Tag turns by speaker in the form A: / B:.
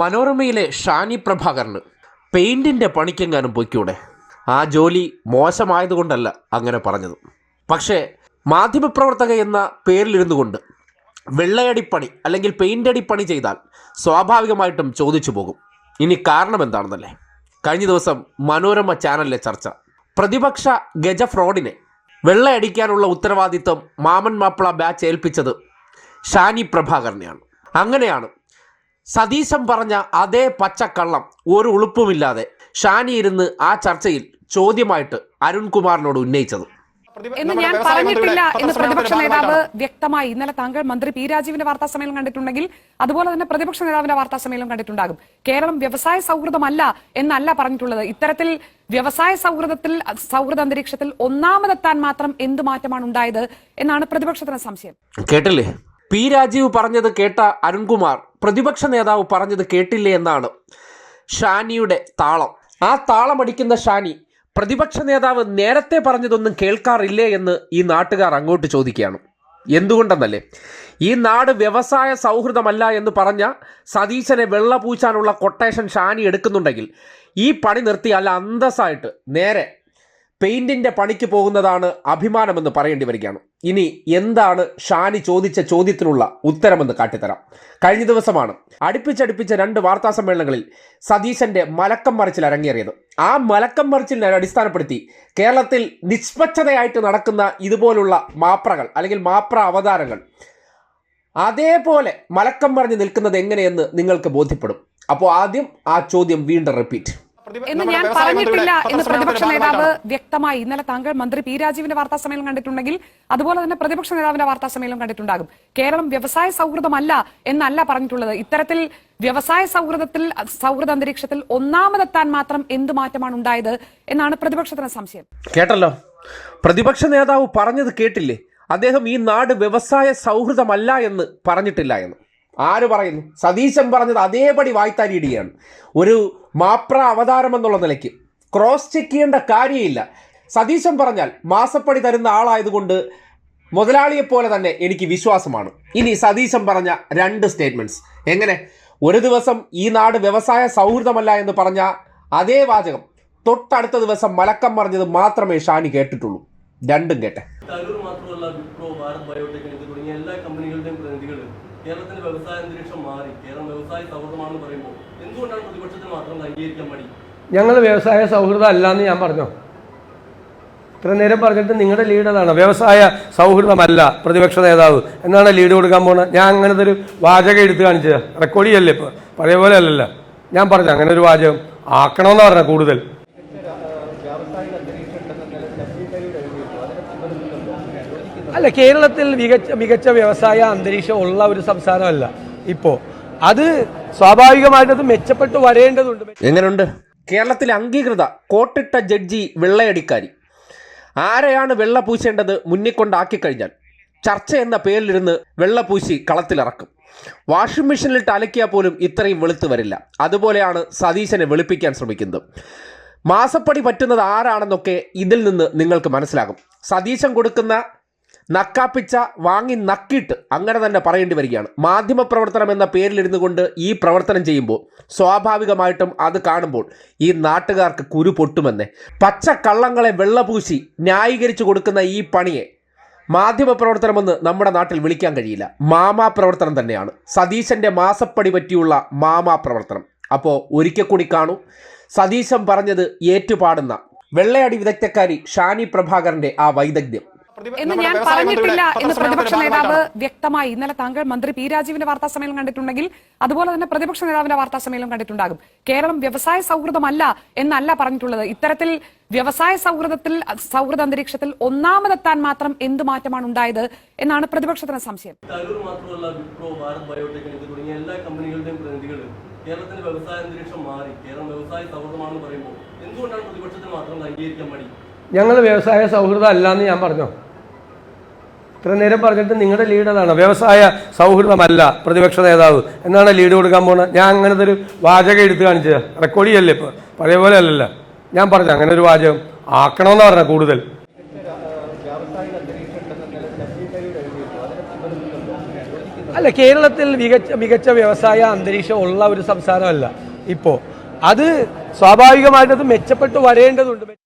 A: മനോരമയിലെ ഷാനി പ്രഭാകരന് പെയിന്റിന്റെ പണിക്കെങ്ങാനും പൊയ്ക്കൂടെ? ആ ജോലി മോശമായതുകൊണ്ടല്ല അങ്ങനെ പറഞ്ഞത്. പക്ഷേ മാധ്യമപ്രവർത്തക എന്ന പേരിലിരുന്നു കൊണ്ട് വെള്ളയടിപ്പണി അല്ലെങ്കിൽ പെയിന്റ് അടിപ്പണി ചെയ്താൽ സ്വാഭാവികമായിട്ടും ചോദിച്ചു പോകും. ഇനി കാരണം എന്താണെന്നല്ലേ? കഴിഞ്ഞ ദിവസം മനോരമ ചാനലിലെ ചർച്ച. പ്രതിപക്ഷ ഗജ ഫ്രോഡിനെ വെള്ളയടിക്കാനുള്ള ഉത്തരവാദിത്വം മാമൻ മാപ്പിള ബാച്ച് ഏൽപ്പിച്ചത് ഷാനി പ്രഭാകരനെയാണ്. അങ്ങനെയാണ് സതീശൻ പറഞ്ഞ അതേ പച്ചക്കള്ളം ഒരു ഉളുപ്പുമില്ലാതെ ഷാനി ഇരുന്ന് ആ ചർച്ചയിൽ ചോദ്യമായിട്ട് അരുൺകുമാറിനോട് ഉന്നയിച്ചത്.
B: എന്ന് ഞാൻ പറഞ്ഞിട്ടില്ല എന്ന് പ്രതിപക്ഷ നേതാവ് വ്യക്തമായി ഇന്നലെ താങ്കൾ മന്ത്രി പി രാജീവിന്റെ വാർത്താ സമ്മേളനം കണ്ടിട്ടുണ്ടെങ്കിൽ അതുപോലെ തന്നെ പ്രതിപക്ഷ നേതാവിന്റെ വാർത്താ സമ്മേളനം കണ്ടിട്ടുണ്ടാകും. കേരളം വ്യവസായ സൗഹൃദമല്ല എന്നല്ല പറഞ്ഞിട്ടുള്ളത്. ഇത്തരത്തിൽ വ്യവസായ സൗഹൃദത്തിൽ സൗഹൃദ അന്തരീക്ഷത്തിൽ ഒന്നാമതെത്താൻ മാത്രം എന്ത് മാറ്റമാണ് ഉണ്ടായത് എന്നാണ് പ്രതിപക്ഷത്തിന് സംശയം.
A: കേട്ടില്ലേ? പി രാജീവ് പറഞ്ഞത് കേട്ട അരുൺകുമാർ പ്രതിപക്ഷ നേതാവ് പറഞ്ഞത് കേട്ടില്ലേ എന്നാണ്. ഷാനിയുടെ താളം. ആ താളം അടിക്കുന്ന ഷാനി പ്രതിപക്ഷ നേതാവ് നേരത്തെ പറഞ്ഞതൊന്നും കേൾക്കാറില്ലേ എന്ന് ഈ നാട്ടുകാർ അങ്ങോട്ട് ചോദിക്കുകയാണ്. എന്തുകൊണ്ടെന്നല്ലേ? ഈ നാട് വ്യവസായ സൗഹൃദമല്ല എന്ന് പറഞ്ഞ സതീശനെ വെള്ള പൂച്ചാനുള്ള കൊട്ടേഷൻ ഷാനി എടുക്കുന്നുണ്ടെങ്കിൽ ഈ പണി നിർത്തി അല്ല അന്തസ്സായിട്ട് നേരെ പെയിന്റിന്റെ പണിക്ക് പോകുന്നതാണ് അഭിമാനമെന്ന് പറയേണ്ടി വരികയാണ്. ഇനി എന്താണ് ഷാനി ചോദിച്ച ചോദ്യത്തിനുള്ള ഉത്തരമെന്ന് കാട്ടിത്തരാം. കഴിഞ്ഞ ദിവസമാണ് അടുപ്പിച്ചടുപ്പിച്ച രണ്ട് വാർത്താ സമ്മേളനങ്ങളിൽ സതീശന്റെ മലക്കം മറിച്ചിൽ അരങ്ങേറിയത്. ആ മലക്കം മറിച്ചിലിനെ അടിസ്ഥാനപ്പെടുത്തി കേരളത്തിൽ നിഷ്പക്ഷതയായിട്ട് നടക്കുന്ന ഇതുപോലുള്ള മാപ്രകൾ അല്ലെങ്കിൽ മാപ്ര അവതാരങ്ങൾ അതേപോലെ മലക്കം മറിഞ്ഞ് നിൽക്കുന്നത് എങ്ങനെയെന്ന് നിങ്ങൾക്ക് ബോധ്യപ്പെടും. അപ്പോൾ ആദ്യം ആ ചോദ്യം വീണ്ടും റിപ്പീറ്റ്
B: എന്ന് ഞാൻ പറഞ്ഞിട്ടില്ല എന്ന് പ്രതിപക്ഷ നേതാവ് വ്യക്തമായി ഇന്നലെ താങ്കൾ മന്ത്രി പി രാജീവിന്റെ വാർത്താ സമ്മേളനം കണ്ടിട്ടുണ്ടെങ്കിൽ അതുപോലെ തന്നെ പ്രതിപക്ഷ നേതാവിന്റെ വാർത്താ സമ്മേളനം കണ്ടിട്ടുണ്ടാകും. കേരളം വ്യവസായ സൗഹൃദമല്ല എന്നല്ല പറഞ്ഞിട്ടുള്ളത്. ഇത്തരത്തിൽ വ്യവസായ സൗഹൃദത്തിൽ സൗഹൃദ അന്തരീക്ഷത്തിൽ ഒന്നാമതെത്താൻ മാത്രം എന്ത് മാറ്റമാണ് ഉണ്ടായത് എന്നാണ് പ്രതിപക്ഷത്തിന് സംശയം.
A: കേട്ടല്ലോ? പ്രതിപക്ഷ നേതാവ് പറഞ്ഞത് കേട്ടില്ലേ? അദ്ദേഹം ഈ നാട് വ്യവസായ സൗഹൃദമല്ല എന്ന് പറഞ്ഞിട്ടില്ല എന്ന്. ആര് പറയുന്നു? സതീശൻ പറഞ്ഞത് അതേപടി വായ്ത്താരിയിടുകയാണ് ഒരു മാപ്ര അവതാരം എന്നുള്ള നിലയ്ക്ക് ക്രോസ് ചെക്ക് ചെയ്യേണ്ട കാര്യമില്ല. സതീശൻ പറഞ്ഞാൽ മാസപ്പടി തരുന്ന ആളായതുകൊണ്ട് മുതലാളിയെപ്പോലെ തന്നെ എനിക്ക് വിശ്വാസമാണ്. ഇനി സതീശൻ പറഞ്ഞ രണ്ട് സ്റ്റേറ്റ്മെന്റ്സ് എങ്ങനെ? ഒരു ദിവസം ഈ നാട് വ്യവസായ സൗഹൃദമല്ല എന്ന് പറഞ്ഞ അതേ വാചകം തൊട്ടടുത്ത ദിവസം മലക്കം പറഞ്ഞത് മാത്രമേ ഷാനി കേട്ടിട്ടുള്ളൂ. രണ്ടും കേട്ടെ.
C: മാത്രമല്ല വിപ്രോ ഭാരത് ബയോടെക് തുടങ്ങിയ എല്ലാ കമ്പനികളുടെയും പ്രതിനിധികൾ കേരളത്തിന്റെ വ്യവസായ അന്തരീക്ഷം മാറി കേരളം വ്യവസായ സൗഹൃദമാണെന്ന് പറയുമ്പോൾ എന്തുകൊണ്ടാണ് പ്രതിപക്ഷത്തിന് മാത്രം അംഗീകരിക്കാൻ മടി?
D: ഞങ്ങൾ വ്യവസായ സൗഹൃദം അല്ലാന്ന് ഞാൻ പറഞ്ഞോ? ഇത്ര നേരം പറഞ്ഞിട്ട് നിങ്ങളുടെ ലീഡ് അതാണ്. വ്യവസായ സൗഹൃദമല്ല പ്രതിപക്ഷ നേതാവ്. എന്നാണ് ലീഡ് കൊടുക്കാൻ പോകുന്നത് ഞാൻ അങ്ങനത്തെ ഒരു വാചകം എടുത്ത് കാണിച്ചത്. റെക്കോർഡ് ചെയ്യല്ലേ ഇപ്പോൾ പഴയ പോലെ അല്ലല്ലോ. ഞാൻ പറഞ്ഞു അങ്ങനെ ഒരു വാചകം ആക്കണമെന്ന് പറഞ്ഞ കൂടുതൽ. അല്ല കേരളത്തിൽ മികച്ച മികച്ച വ്യവസായ അന്തരീക്ഷം ഉള്ള ഒരു സംസ്ഥാനമല്ല. ഇപ്പോ അത് സ്വാഭാവികമായിട്ട് അത് മെച്ചപ്പെട്ട് വരേണ്ടതുണ്ട്.
A: എങ്ങനെയുണ്ട്? കേരളത്തിൽ അംഗീകൃത കോട്ടിട്ട ജഡ്ജി വെള്ളയടിക്കാരി. ആരെയാണ് വെള്ള പൂശേണ്ടത് മുന്നിൽ കൊണ്ടാക്കി കഴിഞ്ഞാൽ? ചർച്ച എന്ന പേരിലിരുന്ന് വെള്ളപൂശി കളത്തിലിറക്കും. വാഷിംഗ് മെഷീനിലിട്ട് അലക്കിയാൽ പോലും ഇത്രയും വെളുത്ത് വരില്ല. അതുപോലെയാണ് സതീശനെ വെളുപ്പിക്കാൻ ശ്രമിക്കുന്നത്. മാസപ്പടി പറ്റുന്നത് ആരാണെന്നൊക്കെ ഇതിൽ നിന്ന് നിങ്ങൾക്ക് മനസ്സിലാകും. സതീശൻ കൊടുക്കുന്ന നക്കാപ്പിച്ച വാങ്ങി നക്കിയിട്ട് അങ്ങനെ തന്നെ പറയേണ്ടി വരികയാണ്. മാധ്യമപ്രവർത്തനം എന്ന പേരിലിരുന്നു കൊണ്ട് ഈ പ്രവർത്തനം ചെയ്യുമ്പോൾ സ്വാഭാവികമായിട്ടും അത് കാണുമ്പോൾ ഈ നാട്ടുകാർക്ക് കുരു പൊട്ടുമെന്നേ. പച്ച കള്ളങ്ങളെ വെള്ളപൂശി ന്യായീകരിച്ചു കൊടുക്കുന്ന ഈ പണിയെ മാധ്യമപ്രവർത്തനമെന്ന് നമ്മുടെ നാട്ടിൽ വിളിക്കാൻ കഴിയില്ല. മാമാ പ്രവർത്തനം തന്നെയാണ്. സതീശന്റെ മാസപ്പടി പറ്റിയുള്ള മാമാ പ്രവർത്തനം. അപ്പോൾ ഒരിക്കൽ കൂടി കാണൂ. സതീശൻ പറഞ്ഞത് ഏറ്റുപാടുന്ന വെള്ളയടി വിദഗ്ധക്കാരി ഷാനി പ്രഭാകരന്റെ ആ വൈദഗ്ധ്യം.
B: എന്ന് ഞാൻ പറഞ്ഞിട്ടില്ല എന്ന് പ്രതിപക്ഷ നേതാവ് വ്യക്തമായി ഇന്നലെ താങ്കൾ മന്ത്രി പി രാജീവിന്റെ വാർത്താ സമ്മേളനം കണ്ടിട്ടുണ്ടെങ്കിൽ അതുപോലെ തന്നെ പ്രതിപക്ഷ നേതാവിന്റെ വാർത്താ സമ്മേളനം കണ്ടിട്ടുണ്ടാകും. കേരളം വ്യവസായ സൗഹൃദമല്ല എന്നല്ല പറഞ്ഞിട്ടുള്ളത്. ഇത്തരത്തിൽ വ്യവസായ സൗഹൃദത്തിൽ സൗഹൃദ അന്തരീക്ഷത്തിൽ ഒന്നാമതെത്താൻ മാത്രം എന്ത് മാറ്റമാണ് ഉണ്ടായത് എന്നാണ് പ്രതിപക്ഷത്തിന് സംശയം.
C: മാത്രമല്ല വിപ്രോ ഭാരത് ബയോടെക് തുടങ്ങിയ എല്ലാ കമ്പനികളുടെയും പ്രതിനിധികൾ കേരളത്തിന്റെ വ്യവസായ അന്തരീക്ഷം മാറി കേരളം വ്യവസായ സൗഹൃദമാണെന്ന് പറയുമ്പോൾ എന്തുകൊണ്ടാണ് പ്രതിപക്ഷത്തിന് മാത്രം അംഗീകരിക്കാൻ മടി?
D: ഞങ്ങൾ വ്യവസായ സൗഹൃദം അല്ലാന്ന് ഞാൻ പറഞ്ഞോ? ഇത്ര നേരം പറഞ്ഞിട്ട് നിങ്ങളുടെ ലീഡ് അതാണ്. വ്യവസായ സൗഹൃദമല്ല പ്രതിപക്ഷ നേതാവ്. എന്നാണ് ലീഡ് കൊടുക്കാൻ പോകുന്നത്? ഞാൻ അങ്ങനത്തെ ഒരു വാചകം എടുത്ത് കാണിച്ചത് റെക്കോർഡ് ചെയ്യല്ലേ ഇപ്പോൾ പഴയ പോലെ അല്ലല്ലോ. ഞാൻ പറഞ്ഞു അങ്ങനെ ഒരു വാചകം ആക്കണമെന്ന് പറഞ്ഞ കൂടുതൽ. അല്ല കേരളത്തിൽ മികച്ച മികച്ച വ്യവസായ അന്തരീക്ഷം ഉള്ള ഒരു സംസ്ഥാനമല്ല. ഇപ്പോൾ അത് സ്വാഭാവികമായിട്ടത് മെച്ചപ്പെട്ട് വരേണ്ടതുണ്ട്.